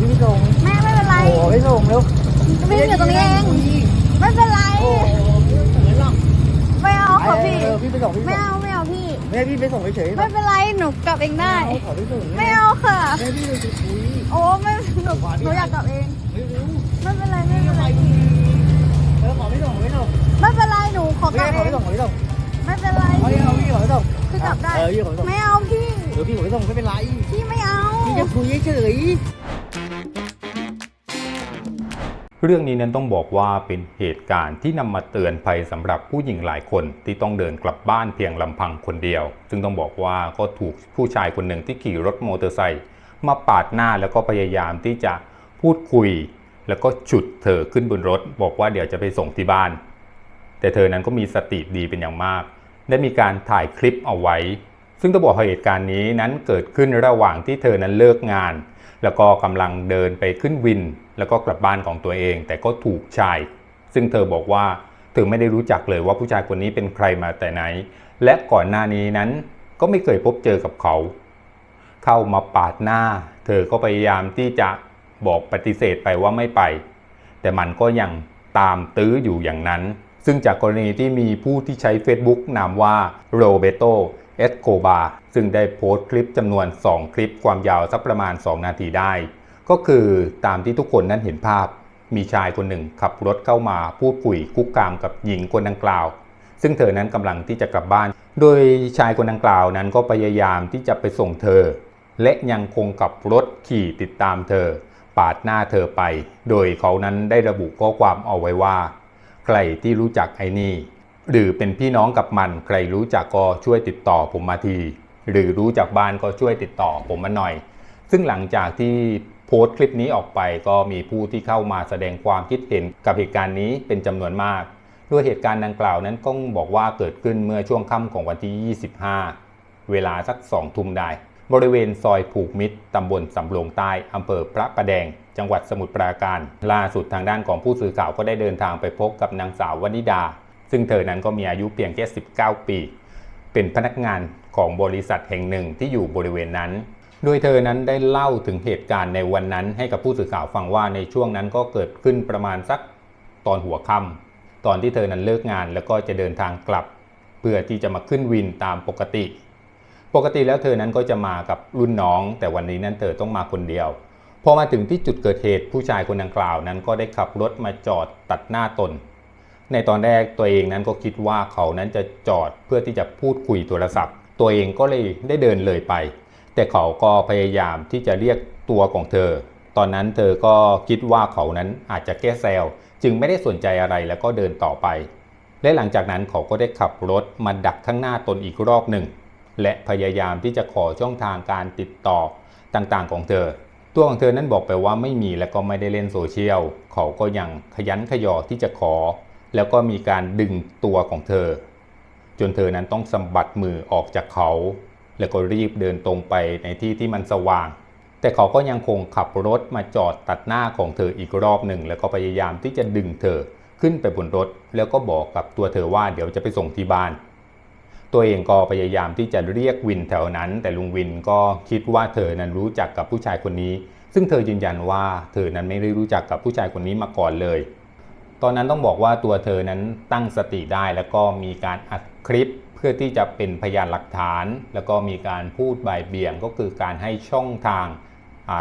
พี่ไปส่งแม่ไม่เป็นไรโอ้ไปส่งเร็ววิ่งอยู่ตรงนี้เองไม่เป็นไรโอ้ไม่เหมือนหรอกไม่เอาขอพี่เออพี่ไปส่งพี่ไปไม่ส่งเอาไม่เอาพี่แม่พี่ไปส่งเฉยๆไม่เป็นไรหนูกลับเองได้ขอไปส่งไม่เอาค่ะแม่พี่ไปคุยโอ้ไม่หนูหนูอยากกลับเองเร็วไม่เป็นไรไม่เป็นไรๆเออขอไปส่งขอไปส่งไม่เป็นไรหนูขอกแม่ลับขอเอไปงส่งขอไปส่งไม่เป็นไรเอาเอาพี่ขอไปส่งคือกลับได้เออพี่ขอไปส่งไม่เอาพี่เดี๋ยวพี่ขอไปส่งไม่เป็นไรพี่ไม่เอาพี่จะคุยเฉย เรื่องนี้นั้นต้องบอกว่าเป็นเหตุการณ์ที่นำมาเตือนภัยสำหรับผู้หญิงหลายคนที่ต้องเดินกลับบ้านเพียงลำพังคนเดียว ซึ่งต้องบอกว่าก็ถูกผู้ชายคนหนึ่งที่ขี่รถมอเตอร์ไซค์มาปาดหน้าแล้วก็พยายามที่จะพูดคุย แล้วก็ฉุดเธอขึ้นบนรถ บอกว่าเดี๋ยวจะไปส่งที่บ้าน แต่เธอนั้นก็มีสติดีเป็นอย่างมาก ได้มีการถ่ายคลิปเอาไว้ ซึ่งต้องบอกว่าเหตุการณ์นี้นั้นเกิดขึ้นระหว่างที่เธอนั้นเลิกงาน แล้วก็กำลังเดินไปขึ้นวิน แล้วก็กลับบ้านของตัวเอง แต่ก็ถูกชาย ซึ่งเธอบอกว่าเธอไม่ได้รู้จักเลยว่าผู้ชายคนนี้เป็นใครมาแต่ไหน และก่อนหน้านี้นั้นก็ไม่เคยพบเจอกับเขา เข้ามาปาดหน้า เธอก็พยายามที่จะบอกปฏิเสธไปว่าไม่ไป แต่มันก็ยังตามตื้ออยู่อย่างนั้น ซึ่งจากกรณีที่มีผู้ที่ใช้ Facebook นามว่าโรเบโต เอสโคบาซึ่งได้โพสต์คลิปจำนวน 2 คลิปความยาวสักประมาณ 2 นาทีได้ ก็คือตามที่ทุกคนนั้นเห็นภาพ มีชายคนหนึ่งขับรถเข้ามาพูดคุยคุกคามกับหญิงคนดังกล่าว ซึ่งเธอนั้นกำลังที่จะกลับบ้าน โดยชายคนดังกล่าวนั้นก็พยายามที่จะไปส่งเธอ และยังคงขับรถขี่ติดตามเธอ ปาดหน้าเธอไป โดยเขานั้นได้ระบุข้อความเอาไว้ว่า ใครที่รู้จักไอ้นี่ หรือเป็นพี่น้องกับมันใครรู้จักก็ช่วยติดต่อผมมาที หรือรู้จักบ้านก็ช่วยติดต่อผมมาหน่อย ซึ่งหลังจากที่โพสต์คลิปนี้ออกไปก็มีผู้ที่เข้ามาแสดงความคิดเห็นกับเหตุการณ์นี้เป็นจำนวนมากด้วยเหตุการณ์ดังกล่าวนั้นก็บอกว่าเกิดขึ้นเมื่อช่วงค่ำของวันที่ 25 เวลาสัก2ทุ่มได้ บริเวณซอยผูกมิตรตำบลสำโรงใต้อำเภอพระประแดง จังหวัดสมุทรปราการ ล่าสุดทางด้านของผู้สื่อข่าวก็ได้เดินทางไปพบกับนางสาววนิดา ซึ่งเธอนั้นก็มีอายุเพียงแค่ 19 ปี เป็นพนักงานของบริษัทแห่งหนึ่งที่อยู่บริเวณนั้น โดยเธอนั้นได้เล่าถึงเหตุการณ์ในวันนั้น ให้กับผู้สื่อข่าวฟังว่าในช่วงนั้นก็เกิดขึ้นประมาณสักตอนหัวค่ำตอนที่เธอนั้นเลิกงานแล้วก็จะเดินทางกลับ เพื่อที่จะมาขึ้นวินตามปกติ ปกติแล้วเธอนั้นก็จะมากับรุ่นน้อง แต่วันนี้นั้นเธอต้องมาคนเดียวพอมาถึงที่จุดเกิดเหตุผู้ชายคนดังกล่าวนั้นก็ได้ขับรถมาจอดตัดหน้าตน ในตอนแรกตัวเองนั้นก็คิดว่าเขานั้นจะจอดเพื่อที่จะพูดคุยโทรศัพท์ ตัวเองก็เลยได้เดินเลยไป แต่เขาก็พยายามที่จะเรียกตัวของเธอ ตอนนั้นเธอก็คิดว่าเขานั้นอาจจะแก้แซวจึงไม่ได้สนใจอะไรแล้วก็เดินต่อไป และหลังจากนั้นเขาก็ได้ขับรถมาดักข้างหน้าตนอีกรอบหนึ่ง และพยายามที่จะขอช่องทางการติดต่อต่างๆของเธอ ตัวของเธอนั้นบอกไปว่าไม่มีและก็ไม่ได้เล่นโซเชียล เขาก็ยังขยันขยอที่จะขอ แล้วก็มีการดึงตัวของเธอ จนเธอนั้นต้องสะบัดมือออกจากเขา แล้วก็รีบเดินตรงไปในที่ที่มันสว่าง แต่เขาก็ยังคงขับรถมาจอดตัดหน้าของเธออีกรอบหนึ่ง แล้วก็พยายามที่จะดึงเธอขึ้นไปบนรถ แล้วก็บอกกับตัวเธอว่าเดี๋ยวจะไปส่งที่บ้าน ตัวเองก็พยายามที่จะเรียกวินแถวนั้น แต่ลุงวินก็คิดว่าเธอนั้นรู้จักกับผู้ชายคนนี้ ซึ่งเธอยืนยันว่าเธอนั้นไม่ได้รู้จักกับผู้ชายคนนี้มาก่อนเลย ตอนนั้นต้องบอกว่าตัวเธอนั้นตั้งสติได้แล้วก็มีการอัดคลิปเพื่อที่จะเป็นพยานหลักฐาน แล้วก็มีการพูดบ่ายเบี่ยงก็คือการให้ช่องทาง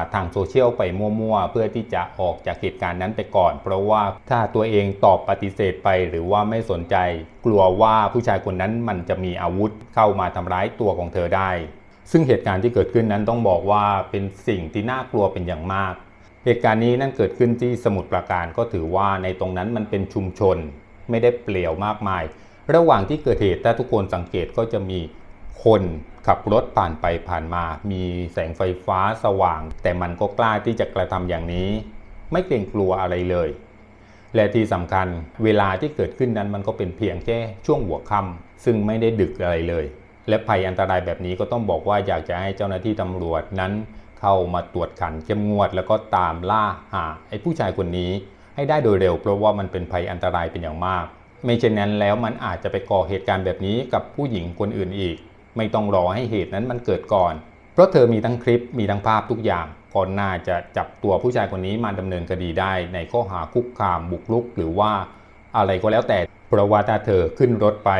าทางโซเชียลไปมั่วๆ เพื่อที่จะออกจากเหตุการณ์นั้นไปก่อน เพราะว่าถ้าตัวเองตอบปฏิเสธไปหรือว่าไม่สนใจ กลัวว่าผู้ชายคนนั้นมันจะมีอาวุธเข้ามาทำร้ายตัวของเธอได้ ซึ่งเหตุการณ์ที่เกิดขึ้นนั้นต้องบอกว่าเป็นสิ่งที่น่ากลัวเป็นอย่างมาก เหตุการณ์นี้นั่นเกิดขึ้นที่สมุทรปราการก็ถือว่าในตรงนั้นมันเป็นชุมชนไม่ได้เปลี่ยวมากมาย ระหว่างที่เกิดเหตุถ้าทุกคนสังเกตก็จะมีคนขับรถผ่านไปผ่านมา มีแสงไฟฟ้าสว่าง แต่มันก็กล้าที่จะกระทำอย่างนี้ ไม่เกรงกลัวอะไรเลย และที่สำคัญเวลาที่เกิดขึ้นนั้นมันก็เป็นเพียงแค่ช่วงหัวค่ำซึ่งไม่ได้ดึกอะไรเลย และภัยอันตรายแบบนี้ก็ต้องบอกว่าอยากจะให้เจ้าหน้าที่ตำรวจนั้น เข้ามาตรวจขันเข้มงวด แล้วก็ตามล่าหาไอ้ผู้ชายคนนี้ให้ได้โดยเร็ว เพราะว่ามันเป็นภัยอันตรายเป็นอย่างมาก ไม่เช่นนั้นแล้วมันอาจจะไปก่อเหตุการณ์แบบนี้กับผู้หญิงคนอื่นอีก ไม่ต้องรอให้เหตุนั้นมันเกิดก่อน เพราะเธอมีทั้งคลิปมีทั้งภาพทุกอย่างก็น่าจะจับตัวผู้ชายคนนี้มาดำเนินคดีได้ ในข้อหาคุกคามบุกรุก หรือว่าอะไรก็แล้วแต่ เพราะว่าถ้าเธอขึ้นรถไป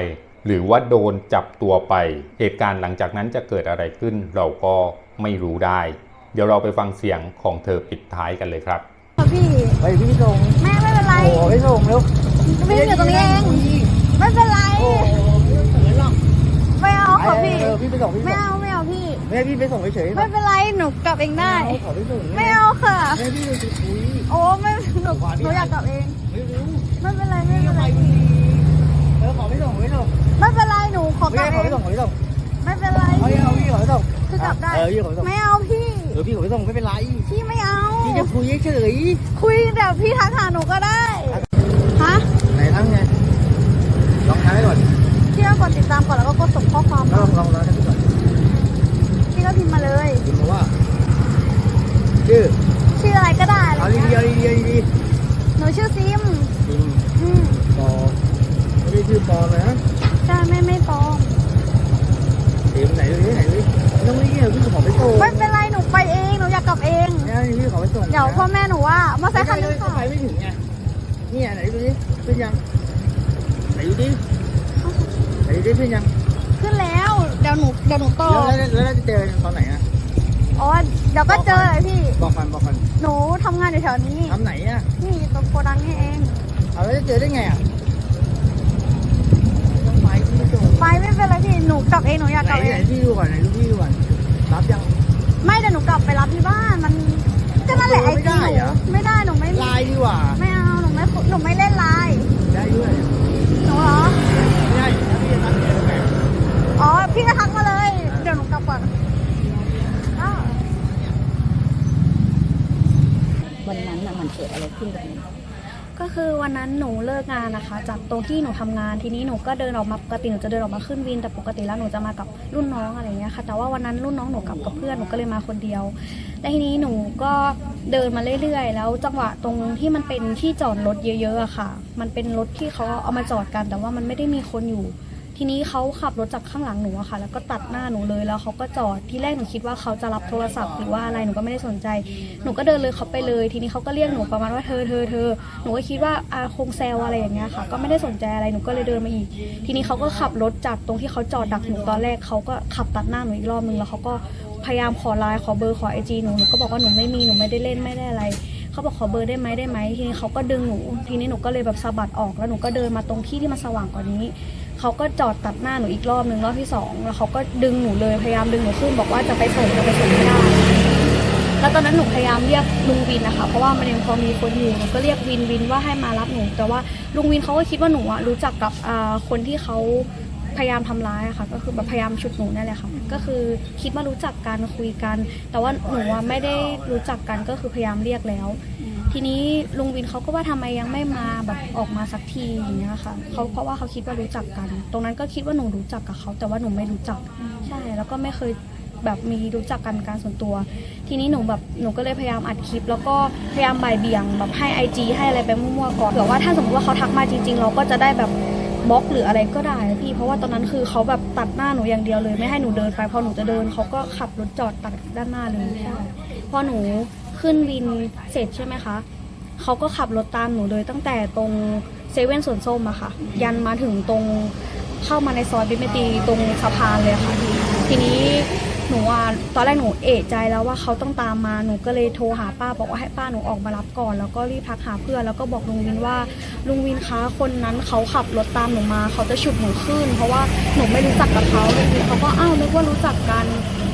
หรือว่าโดนจับตัวไป เหตุการณ์หลังจากนั้นจะเกิดอะไรขึ้นเราก็ไม่รู้ได้ เดี๋ยวเราไปฟังเสียงของเธอปิดท้ายกันเลยครับค่ะพี่ไปพี่ไปส่งแม่ไม่เป็นไรโอ้ไปส่งเร็วพี่อยู่ตรงนี้เองไม่เป็นไรโอ้ไม่ต้องเขินหรอกไม่เอาค่ะพี่เออพี่ไปส่งพี่ไปไม่ส่งเอาไม่เอาพี่แม่พี่ไปส่งเฉยๆไม่เป็นไรหนูกลับเองได้ขอไปส่งไม่เอาค่ะแม่พี่ไปคุยโอ้ไม่หนูหนูอยากกลับเองไม่รู้ไม่เป็นไรไม่เป็นไรเออขอไปส่งขอไปส่งไม่เป็นไรหนูขอกแม่ลับขเออไปงส่งขอไปส่งไม่เป็นไรเอาเอาพี่ขอไปส่งคือกลับได้เออพี่ขอไปส่งไม่เอาพี่ เออพี่ขอไปส่งไม่เป็นไร พี่ไม่เอา พี่จะคุยเฉยคุยแต่พี่ทักหาหนูก็ได้ ฮะๆไหนทั้งไงลองท้ายก่อน ดี๋ยวพ่อแม่หนูว่ามาใส่คันนึงก็ค่ะไปไม่ถึงไงเนี่ยไหนดูดิขึ้นยังไหนดูดิไหนดูดิขึ้นยังขึ้นแล้วเดี๋ยวหนูเดี๋ยวหนูต่อแล้วแล้วแล้วจะเจอตอนไหนอะอ๋อเดี๋ยวก็เจอเลยพี่บอกกันบอกกันหนูทำงานอยู่แถวนี้ทำไหนอะนี่ตรงโกดังนี่เองเอาแล้วจะเจอได้ไงอะต้องไปที่ส่งไปไม่เป็นไรพี่หนูกลับเองหนูอยากไหนกลับเอไหนงที่ดูก่อนไหนดูที่ดูก่อนรับยังไม่เดี๋ยวหนูกลับไปรับที่บ้านมัน ก็นั่นแหละไอไม่จีได้หเหรนูอไม่ได้หนูไม่ไลน์ดีกว่าไม่เอาหนูไม่หนูไม่เล่นไลน์ได้ด้วยหนูเหรอไม่ได้ถ้าพี่จะนัดเจอไงอ๋อพี่ก็ทักมาเลย เดี๋ยวหนูกลับก่อนอ้าววันนั้นน่ะมันเกิดอะไรขึ้นกับหนู ก็คือวันนั้นหนูเลิกงานนะคะ จากตรงที่หนูทำงานทีนี้หนูก็เดินออกมาปกติหนูจะเดินออกมาขึ้นวินแต่ปกติแล้วหนูจะมากับรุ่นน้องอะไรเงี้ยค่ะ แต่ว่าวันนั้นรุ่นน้องหนูกับกับเพื่อนหนูก็เลยมาคนเดียวและทีนี้หนูก็เดินมาเรื่อยๆ แล้วจังหวะตรงที่มันเป็นที่จอดรถเยอะๆอะค่ะ มันเป็นรถที่เขาเอามาจอดกัน แต่ว่ามันไม่ได้มีคนอยู่ ทีนี้เขาขับรถจากข้างหลังหนูอะค่ะ แล้วก็ตัดหน้าหนูเลยแล้วเขาก็จอดที่แรกหนูคิดว่าเขาจะรับโทรศัพท์หรือว่าอะไรหนูก็ไม่ได้สนใจ หนูก็เดินเลยเขาไปเลย ทีนี้เขาก็เรียกหนูประมาณว่าเธอเธอเธอหนูก็คิดว่าอาคงแซวอะไรอย่างเงี้ยค่ะ ก็ไม่ได้สนใจอะไรหนูก็เลยเดินมาอีก ทีนี้เขาก็ขับรถจากตรงที่เขาจอดดักหนูตอนแรกเขาก็ขับตัดหน้าหนูอีกรอบนึงแล้วเขาก็พยายามขอไลน์ขอเบอร์ขอไอจีหนูหนูก็บอกว่าหนูไม่มีหนูไม่ได้เล่นไม่ได้อะไรเขาบอกขอเบอร์ได้ไหมได้ไหมทีนี้เขาก็ดึงหนู ทีนี้หนูก็เลยแบบสะบัดออกแล้วหนูก็เดินมาตรงที่ที่มันสว่างกว่านี้ เขาก็จอดตัดหน้าหนูอีกรอบนึงรอบที่สองแล้วเขาก็ดึงหนูเลยพยายามดึงหนูขึ้นบอกว่าจะไปส่งจะไปส่งไม่ได้แล้วตอนนั้นหนูพยายามเรียกลุงวินนะคะเพราะว่ามันยังพอมีคนอยู่หนูก็เรียกวินวินว่าให้มารับหนู แต่ว่าลุงวินเขาก็คิดว่าหนูอะรู้จักกับคนที่เขาพยายามทำร้ายอะค่ะ ก็คือแบบพยายามฉุดหนูนั่นแหละค่ะก็คือคิดว่ารู้จักกันคุยกัน แต่ว่าหนูอะไม่ได้รู้จักกันก็คือพยายามเรียกแล้ว ทีนี้ลุงวินเขาก็ว่าทำไมยังไม่มาแบบออกมาสักทีอย่างเงี้ยค่ะเขาเพราะว่าเขาคิดว่ารู้จักกัน ตรงนั้นก็คิดว่าหนูรู้จักกับเขาแต่ว่าหนูไม่รู้จักใช่แล้วก็ไม่เคยแบบมีรู้จักกันการส่วนตัว ทีนี้หนูแบบหนูก็เลยพยายามอัดคลิป แล้วก็พยายามบ่ายเบี่ยงแบบให้ IG ให้อะไรไปมั่วๆก่อนเผื่อว่าถ้าสมมติว่าเขาทักมาจริง ๆ เราก็จะได้แบบบล็อกหรืออะไรก็ได้พี่เพราะว่าตอนนั้นคือเขาแบบตัดหน้าหนูอย่างเดียวเลย ไม่ให้หนูเดินไปพอหนูจะเดินเขาก็ขับรถจอดตัดด้านหน้าเลยใช่พอหนู ขึ้นวินเสร็จใช่ไหมคะเขาก็ขับรถตามหนูเลยตั้งแต่ตรงเซเว่นสวนส้มอะค่ะ ยันมาถึงตรงเข้ามาในซอยบิมเมตีตรงสะพานเลยค่ะ ทีนี้หนูอะตอนแรกหนูเอะใจแล้วว่าเขาต้องตามมาหนูก็เลยโทรหาป้าบอกว่าให้ป้าหนูออกมารับก่อน แล้วก็รีบทักหาเพื่อนแล้วก็บอกลุงวินว่าลุงวินคะคนนั้นเขาขับรถตามหนูมาเขาจะฉุดหนูขึ้น เพราะว่าหนูไม่รู้จักกับเขาลุงวินเขาก็อ้าวนึกว่ารู้จักกัน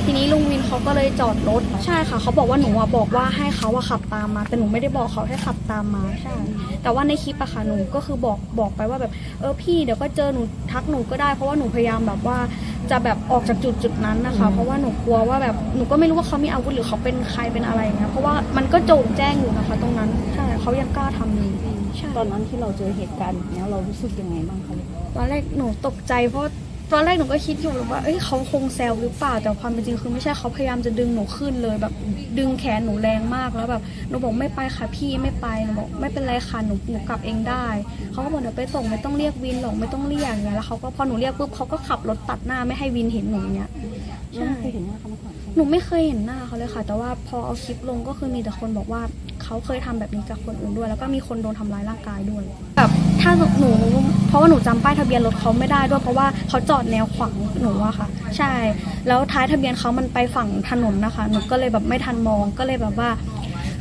ทีนี้ลุงวินเขาก็เลยจอดรถใช่ค่ะเขาบอกว่าหนูอะบอกว่าให้เขาอะขับตามมา แต่หนูไม่ได้บอกเขาให้ขับตามมาใช่ แต่ว่าในคลิปอะค่ะหนูก็คือบอกบอกไปว่าแบบเออพี่เดี๋ยวก็เจอหนูทักหนูก็ได้เพราะว่าหนูพยายามแบบว่าจะแบบออกจากจุดจุดนั้นนะคะ เพราะว่าหนูกลัวว่าแบบหนูก็ไม่รู้ว่าเขามีอาวุธหรือเขาเป็นใครเป็นอะไรเงี้ยเพราะว่ามันก็โจงแจ้งอยู่นะคะ ตรงนั้นใช่เขายังกล้าทำอยู่ใช่ตอนนั้นที่เราเจอเหตุการณ์แบบนี้เรารู้สึกยังไงบ้างคะลูกตอนแรกหนูตกใจเพราะ ตอนแรกหนูก็คิดอยู่ว่า เอ้ยเขาคงแซวหรือเปล่า แต่ความเป็นจริงคือไม่ใช่เขาพยายามจะดึงหนูขึ้นเลยแบบ ดึงแขนหนูแรงมากแล้วแบบหนูบอกไม่ไปค่ะพี่ไม่ไปหนูบอกไม่เป็นไรค่ะหนูหนูกลับเองได้ เขาก็บอกเดี๋ยวไปส่งไม่ต้องเรียกวินหรอกไม่ต้องเรียกอย่างเงี้ยแล้วเขาก็พอหนูเรียกปุ๊บเขาก็ขับรถตัดหน้าไม่ให้วินเห็นหนูเนี้ยใช่เคยเห็นหน้าเขามาก่อน หมหนูไม่เคยเห็นหน้าเขาเลยค่ะ แต่ว่าพอเอาคลิปลงก็คือมีแต่คนบอกว่าเขาเคยทำแบบนี้กับคนอื่นด้วย แล้วก็มีคนโดนทำร้ายร่างกายด้วยแบบถ้าหนูเพราะว่าหนูจำป้ายทะเบียนรถเขาไม่ได้ด้วย เพราะว่าเขาจอดแนวขวางหนูอะค่ะ ใช่ แล้วท้ายทะเบียนเขามันไปฝั่งถนนนะคะ หนูก็เลยแบบไม่ทันมองก็เลยแบบว่า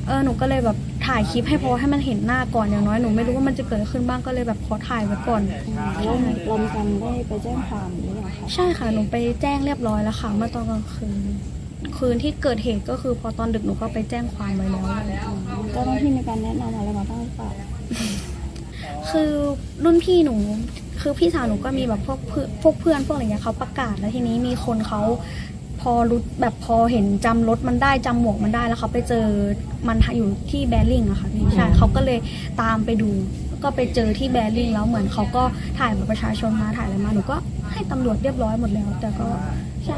เออหนูก็เลยแบบถ่ายคลิปให้เพราะว่าให้มันเห็นหน้าก่อนอย่างน้อยหนูไม่รู้ว่ามันจะเกิดอะไรขึ้นบ้างก็เลยแบบขอถ่ายไว้ก่อนแล้วเรามีการได้ไปแจ้งความหรือยังคะใช่ค่ะหนูไปแจ้งเรียบร้อยแล้วค่ะเมื่อตอนกลางคืน คืนที่เกิดเหตุก็คือพอตอนดึกหนูก็ไปแจ้งความไว้แล้วเจ้าหน้าที่มีการแนะนำอะไรมาบ้างหรือเปล่าคือรุ่นพี่หนู คือพี่สาวหนูก็มีแบบพวกเพื่อนพวกเพื่อนพวกอะไรเงี้ยเขาประกาศแล้วทีนี้มีคนเขาพอรู้แบบพอเห็นจำรถมันได้จำหมวกมันได้แล้วเขาไปเจอมันอยู่ที่แบริ่งอะค่ะพี่ใช่เขาก็เลยตามไปดูก็ไปเจอที่แบริ่งแล้วเหมือนเขาก็ถ่ายบัตรประชาชนมาถ่ายอะไรมาหนูก็ให้ตำรวจเรียบร้อยหมดแล้ว แต่ก็ใช่